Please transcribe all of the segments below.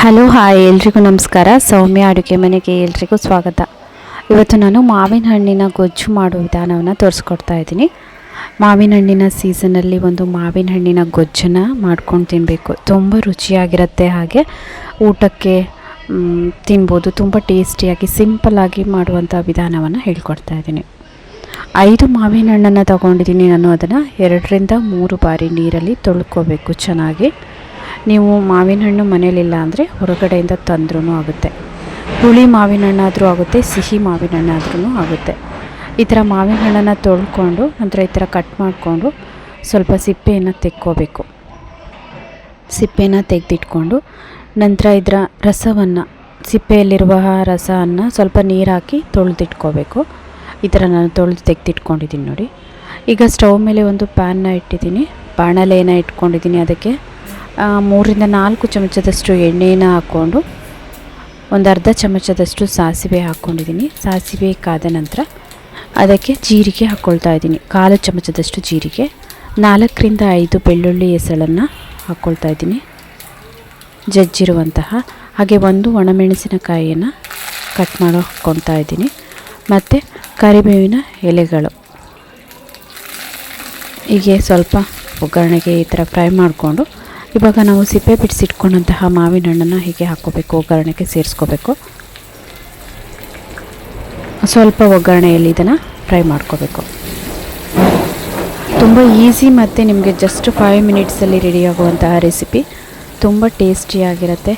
Hello, hi, ಎಲ್ರಿಗೂ ನಮಸ್ಕಾರ. ಸೌಮ್ಯ ಅಡುಗೆ ಮನೆಗೆ ಎಲ್ರಿಗೂ ಸ್ವಾಗತ. ಇವತ್ತು ನಾನು ಮಾವಿನ ಹಣ್ಣಿನ ಗೊಜ್ಜು ಮಾಡೋ ವಿಧಾನವನ್ನು ತೋರಿಸ್ಕೊಡ್ತಾ ಇದ್ದೀನಿ. ಮಾವಿನ ಹಣ್ಣಿನ ಸೀಸನಲ್ಲಿ ಒಂದು ಮಾವಿನ ಹಣ್ಣಿನ ಗೊಜ್ಜನ್ನು ಮಾಡ್ಕೊಂಡು ತಿನ್ನಬೇಕು ತುಂಬ ರುಚಿಯಾಗಿರುತ್ತೆ ಹಾಗೆ ಊಟಕ್ಕೆ ತಿನ್ಬೋದು. ತುಂಬ ಟೇಸ್ಟಿಯಾಗಿ ಸಿಂಪಲ್ಲಾಗಿ ಮಾಡುವಂಥ ವಿಧಾನವನ್ನು ಹೇಳ್ಕೊಡ್ತಾ ಇದ್ದೀನಿ. ಐದು ಮಾವಿನ ಹಣ್ಣನ್ನು ತಗೊಂಡಿದ್ದೀನಿ ನಾನು ಅದನ್ನು. ಎರಡರಿಂದ ಮೂರು ಬಾರಿ ನೀರಲ್ಲಿ ತೊಳ್ಕೊಬೇಕು ಚೆನ್ನಾಗಿ. ನೀವು ಮಾವಿನ ಹಣ್ಣು ಮನೇಲಿಲ್ಲ ಅಂದರೆ ಹೊರಗಡೆಯಿಂದ ತಂದ್ರೂ ಆಗುತ್ತೆ. ಹುಳಿ ಮಾವಿನ ಹಣ್ಣಾದರೂ ಆಗುತ್ತೆ, ಸಿಹಿ ಮಾವಿನ ಹಣ್ಣಾದ್ರೂ ಆಗುತ್ತೆ. ಈ ಥರ ಮಾವಿನ ಹಣ್ಣನ್ನು ತೊಳ್ಕೊಂಡು, ನಂತರ ಈ ಥರ ಕಟ್ ಮಾಡಿಕೊಂಡು ಸ್ವಲ್ಪ ಸಿಪ್ಪೆಯನ್ನು ತೆಕ್ಕೋಬೇಕು. ಸಿಪ್ಪೆನ ತೆಗೆದಿಟ್ಕೊಂಡು, ನಂತರ ಇದರ ರಸವನ್ನು, ಸಿಪ್ಪೆಯಲ್ಲಿರುವ ರಸವನ್ನು ಸ್ವಲ್ಪ ನೀರು ಹಾಕಿ ತೊಳೆದಿಟ್ಕೋಬೇಕು. ಈ ಥರ ನಾನು ತೊಳೆದು ತೆಗೆದಿಟ್ಕೊಂಡಿದ್ದೀನಿ ನೋಡಿ. ಈಗ ಸ್ಟವ್ ಮೇಲೆ ಒಂದು ಪ್ಯಾನ್ನ ಇಟ್ಟಿದ್ದೀನಿ. ಬಾಣಲೆಯನ್ನು ಇಟ್ಕೊಂಡಿದ್ದೀನಿ ಅದಕ್ಕೆ. ಆ, ಮೂರರಿಂದ ನಾಲ್ಕು ಚಮಚದಷ್ಟು ಎಣ್ಣೆನ ಹಾಕ್ಕೊಂಡು ಒಂದು ಅರ್ಧ ಚಮಚದಷ್ಟು ಸಾಸಿವೆ ಹಾಕ್ಕೊಂಡಿದ್ದೀನಿ. ಸಾಸಿವೆ ಕಾದ ನಂತರ ಅದಕ್ಕೆ ಜೀರಿಗೆ ಹಾಕ್ಕೊಳ್ತಾ ಇದ್ದೀನಿ. ಕಾಲು ಚಮಚದಷ್ಟು ಜೀರಿಗೆ ನಾಲ್ಕರಿಂದ ಐದು ಬೆಳ್ಳುಳ್ಳಿ ಹೆಸಳನ್ನು ಹಾಕ್ಕೊಳ್ತಾ ಇದ್ದೀನಿ. ಜಜ್ಜಿರುವಂತಹ ಹಾಗೆ ಒಂದು ಒಣಮೆಣಸಿನಕಾಯಿಯನ್ನು ಕಟ್ ಮಾಡೋ ಹಾಕ್ಕೊಳ್ತಾ ಇದ್ದೀನಿ. ಮತ್ತು ಕರಿಬೇವಿನ ಎಲೆಗಳು. ಹೀಗೆ ಸ್ವಲ್ಪ ಒಗ್ಗರಣೆಗೆ ಈ ಥರ ಫ್ರೈ ಮಾಡಿಕೊಂಡು ಇವಾಗ ನಾವು ಸಿಪ್ಪೆ ಬಿಡಿಸಿಟ್ಕೊಂಡಂತಹ ಮಾವಿನ ಹಣ್ಣನ್ನು ಹೀಗೆ ಹಾಕ್ಕೋಬೇಕು, ಒಗ್ಗರಣೆಗೆ ಸೇರಿಸ್ಕೋಬೇಕು. ಸ್ವಲ್ಪ ಒಗ್ಗರಣೆಯಲ್ಲಿ ಇದನ್ನು ಫ್ರೈ ಮಾಡ್ಕೋಬೇಕು. ತುಂಬ ಈಸಿ ಮತ್ತು ನಿಮಗೆ ಜಸ್ಟ್ ಫೈವ್ ಮಿನಿಟ್ಸಲ್ಲಿ ರೆಡಿಯಾಗುವಂತಹ ರೆಸಿಪಿ ತುಂಬ ಟೇಸ್ಟಿಯಾಗಿರುತ್ತೆ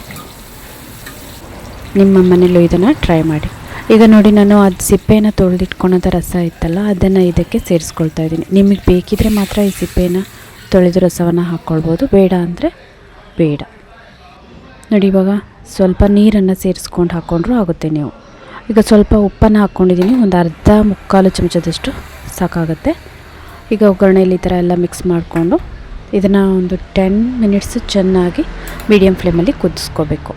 ನಿಮ್ಮ ಮನೆಯಲ್ಲೂ ಇದನ್ನು ಟ್ರೈ ಮಾಡಿ. ಈಗ ನೋಡಿ ನಾನು ಅದು ಸಿಪ್ಪೆನ ತೊಳೆದಿಟ್ಕೊಳೋದ ರಸ ಇತ್ತಲ್ಲ, ಅದನ್ನು ಇದಕ್ಕೆ ಸೇರಿಸ್ಕೊಳ್ತಾ ಇದ್ದೀನಿ. ನಿಮಗೆ ಬೇಕಿದ್ರೆ ಮಾತ್ರ ಈ ಸಿಪ್ಪೆನ ತೊಳೆದ ರಸವನ್ನು ಹಾಕ್ಕೊಳ್ಬೋದು. ಬೇಡ ಅಂದರೆ ಬೇಡ. ನೋಡಿ ಇವಾಗ ಸ್ವಲ್ಪ ನೀರನ್ನು ಸೇರಿಸ್ಕೊಂಡು ಹಾಕ್ಕೊಂಡ್ರೂ ಆಗುತ್ತೆ ನೀವು. ಈಗ ಸ್ವಲ್ಪ ಉಪ್ಪನ್ನು ಹಾಕ್ಕೊಂಡಿದ್ದೀನಿ ಒಂದು ಅರ್ಧ ಮುಕ್ಕಾಲು ಚಮಚದಷ್ಟು ಸಾಕಾಗುತ್ತೆ. ಈಗ ಒಗ್ಗರಣೆಯಲ್ಲಿ ಈ ಥರ ಎಲ್ಲ ಮಿಕ್ಸ್ ಮಾಡಿಕೊಂಡು ಇದನ್ನು ಒಂದು ಟೆನ್ ಮಿನಿಟ್ಸ್ ಚೆನ್ನಾಗಿ ಮೀಡಿಯಮ್ ಫ್ಲೇಮಲ್ಲಿ ಕುದಿಸ್ಕೋಬೇಕು.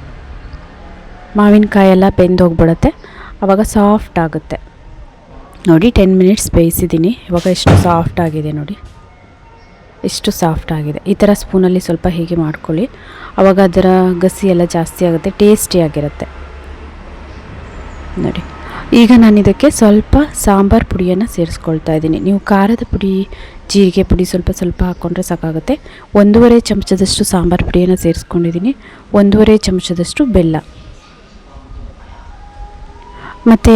ಮಾವಿನಕಾಯಿ ಎಲ್ಲ ಬೆಂದು ಹೋಗ್ಬಿಡುತ್ತೆ ಆವಾಗ ಸಾಫ್ಟ್ ಆಗುತ್ತೆ. ನೋಡಿ ಟೆನ್ ಮಿನಿಟ್ಸ್ ಬೇಯಿಸಿದ್ದೀನಿ. ಇವಾಗ ಎಷ್ಟು ಸಾಫ್ಟ್ ಆಗಿದೆ ನೋಡಿ. ಎಷ್ಟು ಸಾಫ್ಟ್ ಆಗಿದೆ. ಈ ಥರ ಸ್ಪೂನಲ್ಲಿ ಸ್ವಲ್ಪ ಹೀಗೆ ಮಾಡ್ಕೊಳ್ಳಿ. ಆವಾಗ ಅದರ ಗಸಿ ಎಲ್ಲ ಜಾಸ್ತಿ ಆಗುತ್ತೆ ಟೇಸ್ಟಿಯಾಗಿರುತ್ತೆ ನೋಡಿ. ಈಗ ನಾನು ಇದಕ್ಕೆ ಸ್ವಲ್ಪ ಸಾಂಬಾರು ಪುಡಿಯನ್ನು ಸೇರಿಸ್ಕೊಳ್ತಾ ಇದ್ದೀನಿ. ನೀವು ಖಾರದ ಪುಡಿ, ಜೀರಿಗೆ ಪುಡಿ ಸ್ವಲ್ಪ ಸ್ವಲ್ಪ ಹಾಕ್ಕೊಂಡ್ರೆ ಸಾಕಾಗುತ್ತೆ. ಒಂದೂವರೆ ಚಮಚದಷ್ಟು ಸಾಂಬಾರು ಪುಡಿಯನ್ನು ಸೇರಿಸ್ಕೊಂಡಿದ್ದೀನಿ. ಒಂದೂವರೆ ಚಮಚದಷ್ಟು ಬೆಲ್ಲ. ಮತ್ತು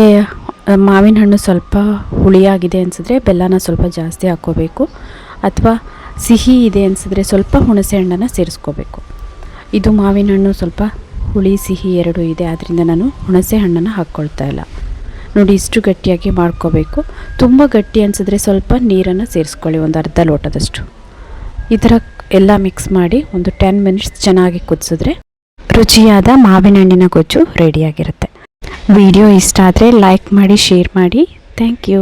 ಮಾವಿನ ಹಣ್ಣು ಸ್ವಲ್ಪ ಹುಳಿಯಾಗಿದೆ ಅನಿಸಿದ್ರೆ ಬೆಲ್ಲನ ಸ್ವಲ್ಪ ಜಾಸ್ತಿ ಹಾಕ್ಕೋಬೇಕು. ಅಥವಾ ಸಿಹಿ ಇದೆ ಅನಿಸಿದ್ರೆ ಸ್ವಲ್ಪ ಹುಣಸೆ ಹಣ್ಣನ್ನು ಸೇರಿಸ್ಕೋಬೇಕು. ಇದು ಮಾವಿನ ಹಣ್ಣು ಸ್ವಲ್ಪ ಹುಳಿ ಸಿಹಿ ಎರಡೂ ಇದೆ ಆದ್ದರಿಂದ ನಾನು ಹುಣಸೆ ಹಣ್ಣನ್ನು ಹಾಕ್ಕೊಳ್ತಾ ಇಲ್ಲ. ನೋಡಿ, ಇಷ್ಟು ಗಟ್ಟಿಯಾಗಿ ಮಾಡ್ಕೋಬೇಕು. ತುಂಬ ಗಟ್ಟಿ ಅನಿಸಿದ್ರೆ ಸ್ವಲ್ಪ ನೀರನ್ನು ಸೇರಿಸ್ಕೊಳ್ಳಿ, ಒಂದು ಅರ್ಧ ಲೋಟದಷ್ಟು. ಈ ಥರ ಎಲ್ಲ ಮಿಕ್ಸ್ ಮಾಡಿ ಒಂದು ಟೆನ್ ಮಿನಿಟ್ಸ್ ಚೆನ್ನಾಗಿ ಕುದಿಸಿದ್ರೆ ರುಚಿಯಾದ ಮಾವಿನ ಹಣ್ಣಿನ ಗೊಜ್ಜು ರೆಡಿಯಾಗಿರುತ್ತೆ ವಿಡಿಯೋ ಇಷ್ಟ ಆದರೆ ಲೈಕ್ ಮಾಡಿ ಶೇರ್ ಮಾಡಿ. Thank you